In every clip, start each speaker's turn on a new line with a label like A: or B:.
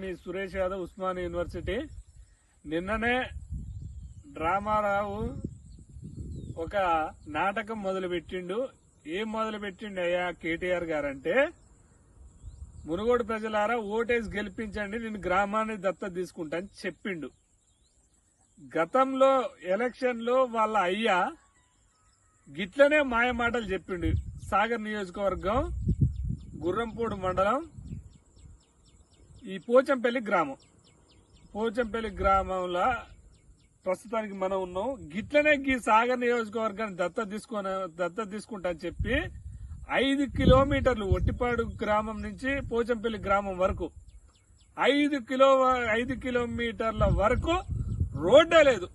A: మీ Suresh Yadav Osman university. నిన్ననే డ్రామారావు ఒక నాటకం మొదలుపెట్టిండు. ఏం మొదలుపెట్టిండు అయ్యా కేటీఆర్ గారంటే మునుగోడు ప్రజలారా ఓటేసి గెలిపించండి నేను గ్రామాన్ని దత్త తీసుకుంటా అని చెప్పిండు. గతంలో ఎలక్షన్లో వాళ్ళ అయ్యా గిట్లనే మాయమాటలు చెప్పిండు. సాగర్ నియోజకవర్గం గుర్రంపూడి మండలం ఈ పోచంపల్లి గ్రామం. పోచంపల్లి గ్రామంలో ప్రస్తుతానికి మనం ఉన్నాం. గిట్లనే గీ సాగర్ నియోజకవర్గాన్ని దత్త తీసుకొని దత్త తీసుకుంటా అని చెప్పి ఐదు కిలోమీటర్లు ఒట్టిపాడు గ్రామం నుంచి పోచంపల్లి గ్రామం వరకు. ఐదు కిలో ఐదు కిలోమీటర్ల వరకు రోడ్డే లేదు.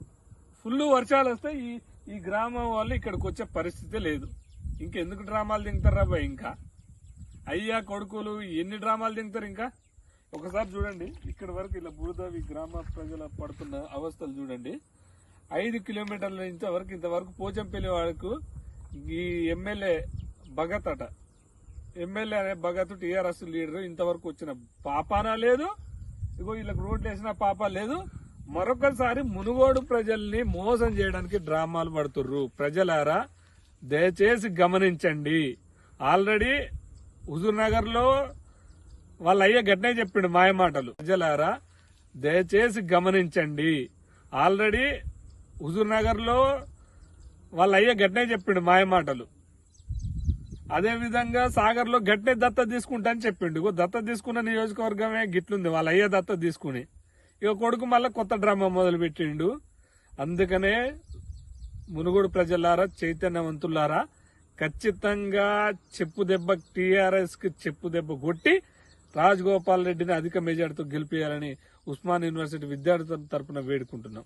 A: ఫుల్ వర్షాలు వస్తే ఈ ఈ గ్రామం వాళ్ళు ఇక్కడికి వచ్చే పరిస్థితి లేదు. ఇంకెందుకు డ్రామాలు దింగుతారు బాయ్ ఇంకా? అయ్యా కొడుకులు ఎన్ని డ్రామాలు దింగుతారు ఇంకా? ఒకసారి చూడండి. ఇక్కడ వరకు ఇలా బురదవి గ్రామ ప్రజల పడుతున్న అవస్థలు చూడండి. ఐదు కిలోమీటర్ల నుంచి వరకు ఇంతవరకు పోచంపల్లి వరకు ఈ ఎమ్మెల్యే భగత్ అట. ఎమ్మెల్యే అనే భగత్ టీఆర్ఎస్ లీడర్ ఇంతవరకు వచ్చిన పాపాన లేదు? ఇగో వీళ్ళకి రోడ్లు వేసిన పాప లేదు. మరొకసారి మునుగోడు ప్రజల్ని మోసం చేయడానికి డ్రామాలు పడుతుర్రు. ప్రజలారా దయచేసి గమనించండి. ఆల్రెడీ హుజూర్నగర్లో వాళ్ళ అయ్య గట్నే చెప్పిండు మాయ మాటలు. ప్రజలారా దయచేసి గమనించండి. ఆల్రెడీ హుజూర్ నగర్లో వాళ్ళ అయ్య గట్నే చెప్పిండు మాయ మాటలు. అదే విధంగా సాగర్లో దత్త తీసుకుంటా అని చెప్పిండు. ఇగో దత్త తీసుకున్న నియోజకవర్గమే గిట్లుంది. వాళ్ళ అయ్య దత్త తీసుకుని. ఇక కొడుకు మళ్ళీ కొత్త డ్రామా మొదలు పెట్టిండు అందుకనే మునుగోడు ప్రజలారా చైతన్యవంతులారా ఖచ్చితంగా చెప్పు దెబ్బ టీఆర్ఎస్కి చెప్పు దెబ్బ కొట్టి రాజగోపాల్ రెడ్డిని అధిక మెజార్టీతో గెలిపేయాలని ఉస్మాన్ యూనివర్సిటీ విద్యార్థుల తరపున వేడుకుంటున్నాం.